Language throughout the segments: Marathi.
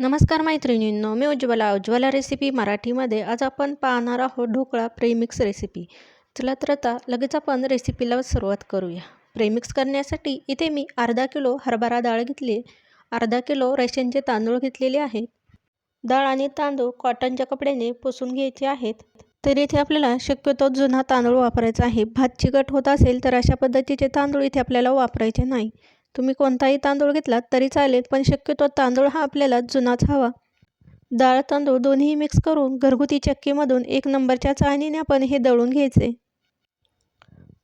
नमस्कार मैत्रिणींनो मी उज्ज्वला. उज्ज्वला रेसिपी मराठीमध्ये आज आपण पाहणार आहोत ढोकळा प्रेमिक्स रेसिपी चला तर आता लगेच आपण रेसिपीला सुरुवात करूया. प्रेमिक्स करण्यासाठी इथे मी अर्धा किलो हरभरा डाळ घेतली अर्धा किलो रेशनचे तांदूळ घेतलेले आहेत. डाळ आणि तांदूळ कॉटनच्या कपड्याने पुसून घ्यायचे आहेत. तर इथे आपल्याला शक्यतो जुना तांदूळ वापरायचा आहे. भात चिकट होत असेल तर अशा पद्धतीचे तांदूळ इथे आपल्याला वापरायचे नाही. तुम्ही कोणताही तांदूळ घेतलात तरी चालेल पण शक्यतो तांदूळ हा आपल्याला जुनाच हवा. डाळ तांदूळ दोन्ही मिक्स करून घरगुती चक्कीमधून एक नंबरच्या चाळणीने आपण हे दळून घ्यायचे.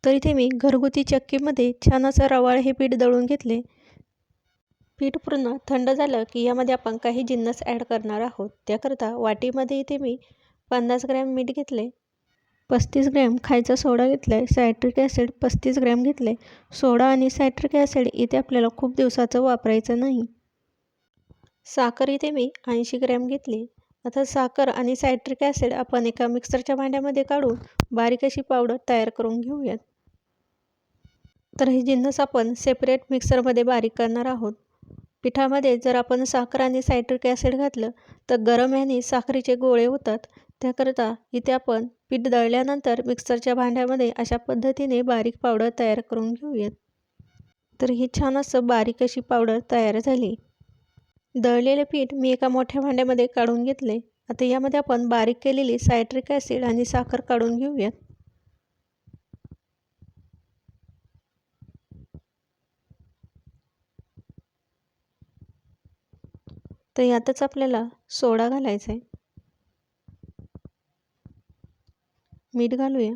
तर इथे मी घरगुती चक्कीमध्ये छान असं रवाळ हे पीठ दळून घेतले. पीठ पूर्ण थंड झालं की यामध्ये आपण काही जिन्नस ॲड करणार आहोत. त्याकरता वाटीमध्ये इथे मी पन्नास ग्रॅम मीठ घेतले. पस्तीस ग्रॅम खायचा सोडा घेतला आहे सायट्रिक ॲसिड पस्तीस ग्रॅम घेतले सोडा आणि सायट्रिक ॲसिड इथे आपल्याला खूप दिवसाचं वापरायचं नाही. साखर इथे मी ऐंशी ग्रॅम घेतली. आता साखर आणि सायट्रिक ॲसिड आपण एका मिक्सरच्या भांड्यामध्ये काढून बारीक अशी पावडर तयार करून घेऊयात. तर हे जिन्नस आपण सेपरेट मिक्सरमध्ये बारीक करणार आहोत. पिठामध्ये जर आपण साखर आणि सायट्रिक ॲसिड घातलं तर गरम ह्याने साखरेचे गोळे होतात. त्याकरता इथे आपण पीठ दळल्यानंतर मिक्सरच्या भांड्यामध्ये अशा पद्धतीने बारीक पावडर तयार करून घेऊयात. तर ही छान असं बारीक अशी पावडर तयार झाली. दळलेले पीठ मी एका मोठ्या भांड्यामध्ये काढून घेतले. आता यामध्ये आपण बारीक केलेली सायट्रिक ॲसिड आणि साखर काढून घेऊयात. तर यातच आपल्याला सोडा घालायचा आहे. मीठ घालूया.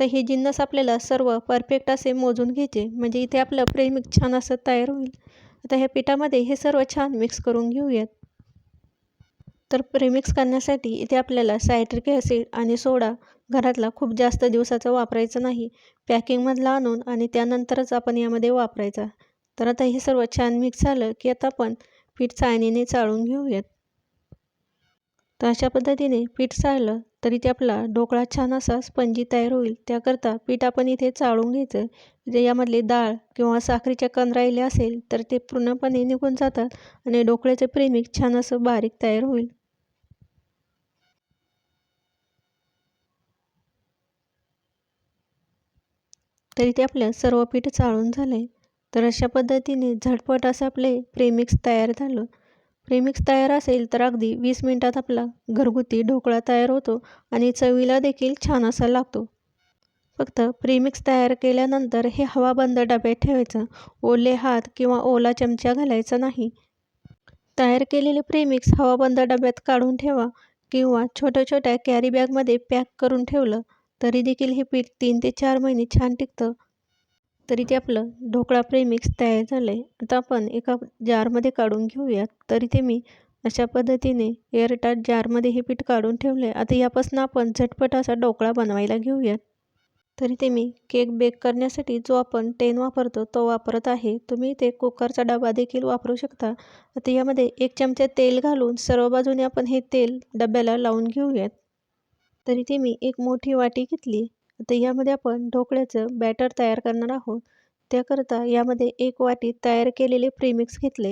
तर हे जिन्नस आपल्याला सर्व परफेक्ट असे मोजून घ्यायचे. म्हणजे इथे आपलं प्रेमिक छान असं तयार होईल. आता ह्या पिठामध्ये हे सर्व छान मिक्स करून घेऊयात. तर प्रेमिक्स करण्यासाठी इथे आपल्याला सायट्रिक ॲसिड आणि सोडा घरातला खूप जास्त दिवसाचा वापरायचं नाही. पॅकिंगमधला आणून आणि त्यानंतरच आपण यामध्ये वापरायचा. तर आता हे सर्व छान मिक्स झालं की आता आपण पीठ चाळणीने चाळून घेऊयात. तर अशा पद्धतीने पीठ चाळलं तरी ते आपला ढोकळा छान असा स्पंजी तयार होईल. त्याकरता पीठ आपण इथे चाळून घ्यायचं. म्हणजे यामधले डाळ किंवा साखरेच्या कण राहिले असेल तर ते पूर्णपणे निघून जातात आणि ढोकळ्याचे प्रेमिक छान असं बारीक तयार होईल. तरी ते आपलं सर्व पीठ चाळून झालं तर अशा पद्धतीने झटपट असं आपले प्रेमिक्स तयार झालं. प्रेमिक्स तयार असेल तर अगदी वीस मिनटात आपला घरगुती ढोकळा तयार होतो आणि चवीला देखील छान असा लागतो. फक्त प्रेमिक्स तयार केल्यानंतर हे हवाबंद डब्यात ठेवायचं. ओले हात किंवा ओला चमचा घालायचा नाही. तयार केलेले प्रेमिक्स हवाबंद डब्यात काढून ठेवा किंवा छोट्या छोट्या कॅरी बॅगमध्ये पॅक करून ठेवलं तरी देखील हे पीठ तीन ते चार महिने छान टिकतं. तरी ते आपलं ढोकळा प्रेमिक्स तयार झालं आहे आता आपण एका जारमध्ये काढून घेऊयात. तरी ते मी अशा पद्धतीने एअरटाट जारमध्ये हे पीठ काढून ठेवलं आहे आता यापासून आपण झटपट असा ढोकळा बनवायला घेऊयात. तरी ते मी केक बेक करण्यासाठी जो आपण टेन वापरतो तो वापरत आहे. तुम्ही ते कुकरचा डबा देखील वापरू शकता. आता यामध्ये एक चमचा तेल घालून सर्व बाजूने आपण हे तेल डब्याला लावून घेऊयात. तरी ते मी एक मोठी वाटी घेतली. आता यामध्ये आपण ढोकळ्याचं बॅटर तयार करणार आहोत. त्याकरता यामध्ये एक वाटी तयार केलेले प्रीमिक्स घेतले.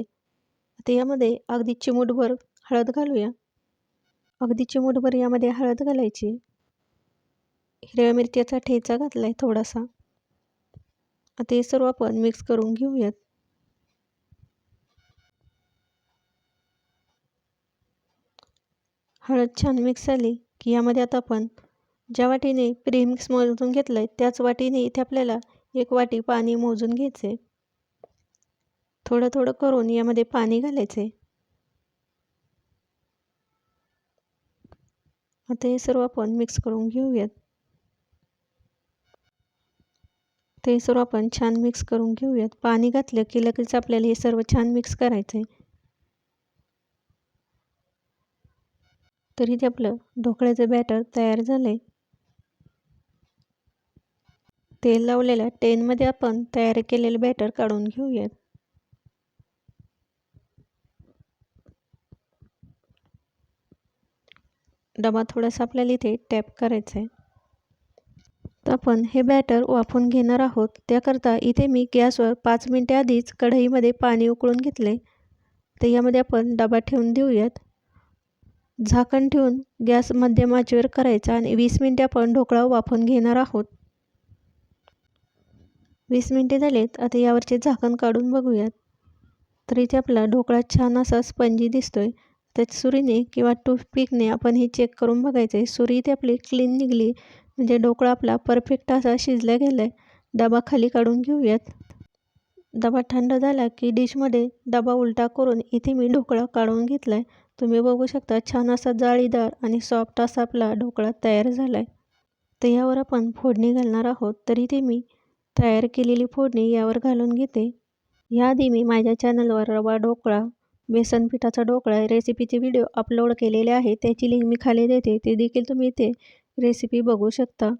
आता यामध्ये अगदी चिमूटभर हळद घालूया. अगदी चिमूटभर यामध्ये हळद घालायची. हिरव्या मिरच्याचा ठेचा घातला आहे थोडासा. आता हे सर्व आपण मिक्स करून घेऊयात. हळद छान मिक्स झाली की यामध्ये आता आपण ज्या वाटीने प्रीमिक्स मोजून घेतलं आहे त्याच वाटीने इथे आपल्याला एक वाटी पाणी मोजून घ्यायचे थोडं थोडं करून यामध्ये पाणी घालायचे आता हे सर्व आपण मिक्स करून घेऊयात. ते सर्व आपण छान मिक्स करून घेऊयात. पाणी घातलं की लगेच आपल्याला हे सर्व छान मिक्स करायचं आहे तरी ते आपलं ढोकळ्याचं बॅटर तयार झालं आहे तेल लावलेल्या टेनमध्ये आपण तयार केलेलं बॅटर काढून घेऊयात. डबा थोडासा आपल्याला इथे टॅप करायचा आहे. तर आपण हे बॅटर वाफून घेणार आहोत. त्याकरता इथे मी गॅसवर पाच मिनटे आधीच कढईमध्ये पाणी उकळून घेतले. तर यामध्ये आपण डबा ठेवून देऊयात. झाकण ठेवून गॅस मध्यम आचेवर करायचा आणि वीस मिनटे आपण ढोकळा वाफून घेणार आहोत. वीस मिनटे झालेत आता यावरचे झाकण काढून बघूयात. तर इथे आपला ढोकळा छान असा स्पंजी दिसतोय. त्या सुरीने किंवा टूथपिकने आपण हे चेक करून बघायचं आहे सुरी इथे आपली क्लीन निघली म्हणजे ढोकळा आपला परफेक्ट असा शिजला गेला आहे डबा खाली काढून घेऊयात. डबा थंड झाला की डिशमध्ये डबा उलटा करून इथे मी ढोकळा काढून घेतला आहे तुम्ही बघू शकता छान असा जाळीदार आणि सॉफ्ट असा आपला ढोकळा तयार झाला आहे तर यावर आपण फोडणी घालणार आहोत. तर इथे मी तयार केलेली फोडणी यावर घालून घेते. याआधी मी माझ्या चॅनलवर रवा ढोकळा बेसन पिठाचा ढोकळा रेसिपीचे व्हिडिओ अपलोड केलेले आहे त्याची लिंक मी खाली देते ते देखील तुम्ही इथे रेसिपी बघू शकता.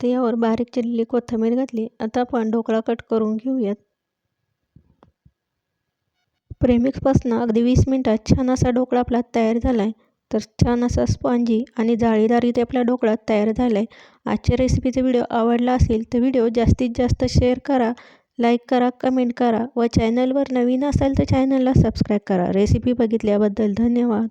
तर यावर बारीक चिरलेली कोथिंबीर घातली आता आपण ढोकळा कट करून घेऊयात. प्रेमिक्सपासून अगदी वीस मिनटात छान असा ढोकळा आपला तयार झाला आहे तर छान असा स्पॉन्जी आणि जाळीदार इथे आपल्या ढोकळा तयार झाला आहे आजच्या रेसिपीचा व्हिडिओ आवडला असेल तर व्हिडिओ जास्तीत जास्त शेअर करा लाईक करा कमेंट करा व चॅनलवर नवीन असाल तर चॅनलला सबस्क्राईब करा. रेसिपी बघितल्याबद्दल धन्यवाद.